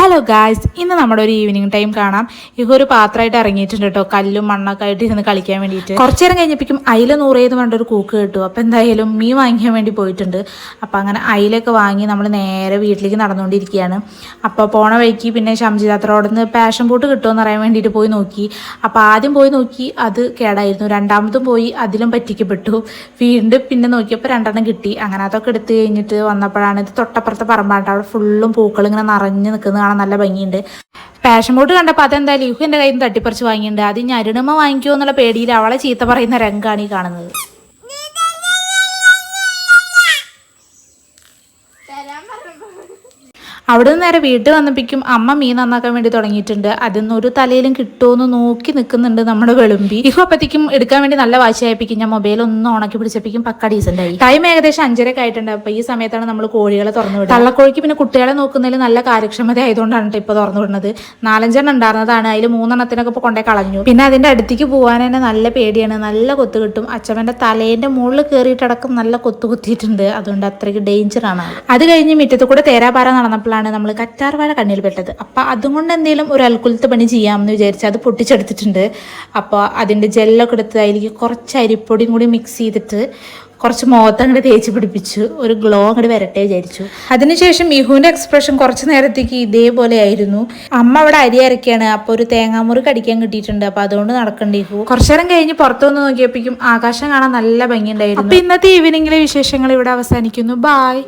Hello guys ഇന്ന് നമ്മുടെ ഒരു ഈവനിങ് ടൈം കാണാം. ഇഹ ഒരു പാത്രമായിട്ട് ഇറങ്ങിയിട്ടുണ്ട് കേട്ടോ. കല്ലും മണ്ണൊക്കെ ആയിട്ട് ഇരുന്ന് കളിക്കാൻ വേണ്ടിയിട്ട്. കുറച്ചു നേരം കഴിഞ്ഞപ്പോഴും അയില നൂറേന്ന് പറഞ്ഞൊരു കൂക്ക് കിട്ടും. അപ്പം എന്തായാലും മീൻ വാങ്ങിക്കാൻ വേണ്ടി പോയിട്ടുണ്ട്. അപ്പം അങ്ങനെ അയിലൊക്കെ വാങ്ങി നമ്മൾ നേരെ വീട്ടിലേക്ക് നടന്നുകൊണ്ടിരിക്കുകയാണ്. അപ്പോൾ പോണ വഴിക്ക് പിന്നെ ശംജിതാത്രയോട് നിന്ന് പാഷൻ ബോട്ട് കിട്ടുമെന്ന് അറിയാൻ വേണ്ടിയിട്ട് പോയി നോക്കി. അപ്പോൾ ആദ്യം പോയി നോക്കി അത് കേടായിരുന്നു. രണ്ടാമതും പോയി അതിലും പറ്റിക്കപ്പെട്ടു. വീണ്ടും പിന്നെ നോക്കിയപ്പോൾ രണ്ടെണ്ണം കിട്ടി. അങ്ങനെ അതൊക്കെ എടുത്തു കഴിഞ്ഞിട്ട് വന്നപ്പോഴാണ് ഇത് തൊട്ടപ്പുറത്തെ പറമ്പാണ്ട് അവിടെ ഫുള്ളും പൂക്കൾ ഇങ്ങനെ നിറഞ്ഞ് നിൽക്കുന്നത് കാണാൻ നല്ല ഭംഗിയുണ്ട്. പാഷൻ ബോട്ട് കണ്ടപ്പോൾ അതെന്തായാലും യുഹു എന്റെ കയ്യിൽ നിന്ന് തട്ടിപ്പറിച്ച് വാങ്ങിയിട്ടുണ്ട്. അത് ഇനി അരുണമ്മ വാങ്ങിക്കുമോ എന്നുള്ള പേടിയിൽ അവളെ ചീത്ത പറയുന്ന രംഗാണ് ഈ കാണുന്നത്. അവിടെ നിന്ന് നേരെ വീട്ടിൽ വന്നപ്പോഴേക്കും അമ്മ മീൻ നന്നാക്കാൻ വേണ്ടി തുടങ്ങിയിട്ടുണ്ട്. അതിന്ന് ഒരു തലയിലും കിട്ടുമെന്ന് നോക്കി നിൽക്കുന്നുണ്ട് നമ്മുടെ വെളുമ്പി. ഇഹോ അപ്പത്തേക്കും എടുക്കാൻ വേണ്ടി നല്ല വാശിയായപ്പിക്കും ഞാൻ മൊബൈൽ ഒന്ന് ഉണക്കി പിടിച്ചപ്പിക്കും പക്ക ഡീസന്റ് ആയി. ടൈം ഏകദേശം അഞ്ചരക്ക് ആയിട്ടുണ്ട്. അപ്പോൾ ഈ സമയത്താണ് നമ്മൾ കോഴികളെ തുറന്നു വിടുന്നത് തള്ളക്കോഴിക്ക് പിന്നെ കുട്ടികളെ നോക്കുന്നതിൽ നല്ല കാര്യക്ഷമത ആയതുകൊണ്ടാണ് ട്ടോ ഇപ്പോൾ തുറന്നു വിടുന്നത്. നാലഞ്ചെണ്ണം ഉണ്ടായിരുന്നതാണ്. അതിൽ മൂന്നെണ്ണത്തിനൊക്കെ ഇപ്പോൾ കൊണ്ടേ കളഞ്ഞു. പിന്നെ അതിന്റെ അടുത്തേക്ക് പോകാൻ തന്നെ നല്ല പേടിയാണ്. നല്ല കൊത്ത് കിട്ടും. അച്ഛമ്മന്റെ തലേന്റെ മുകളിൽ കയറിയിട്ടടക്കം നല്ല കൊത്തു കുത്തിയിട്ടുണ്ട്. അതുകൊണ്ട് അത്രയ്ക്ക് ഡേഞ്ചറാണ് അത് കഴിഞ്ഞ് മുറ്റത്ത് കൂടെ തേരാപാര നടന്നപ്പോഴാണ് നമ്മൾ കറ്റാർവാഴ കണ്ണിൽ പെട്ടത്. അപ്പം അതുകൊണ്ട് എന്തെങ്കിലും ഒരു അൽക്കുലത്ത് പണി ചെയ്യാമെന്ന് വിചാരിച്ച് അത് പൊട്ടിച്ചെടുത്തിട്ടുണ്ട്. അപ്പോൾ അതിന്റെ ജെല്ലൊക്കെ എടുത്ത് അതിലേക്ക് കുറച്ച് അരിപ്പൊടിയും കൂടി മിക്സ് ചെയ്തിട്ട് കുറച്ച് മുഖത്ത് അങ്ങോട്ട് തേച്ച് പിടിപ്പിച്ചു. ഒരു ഗ്ലോ അങ്ങോട്ട് വരട്ടെ വിചാരിച്ചു. അതിനുശേഷം മിഹുവിന്റെ എക്സ്പ്രഷൻ കുറച്ച് നേരത്തേക്ക് ഇതേപോലെ ആയിരുന്നു. അമ്മ അവിടെ അരി അരക്കുകയാണ് അപ്പോൾ ഒരു തേങ്ങാമുറി കടിക്കാൻ കിട്ടിയിട്ടുണ്ട്. അപ്പോൾ അതുകൊണ്ട് നടക്കണ്ട ഇഹു കുറച്ചു നേരം കഴിഞ്ഞ് പുറത്തു വന്ന് നോക്കിയപ്പോഴേക്കും ആകാശം കാണാൻ നല്ല ഭംഗിയുണ്ടായിരുന്നു. അപ്പോൾ ഇന്നത്തെ ഈവനിങ്ങിലെ വിശേഷങ്ങൾ ഇവിടെ അവസാനിക്കുന്നു. ബായ്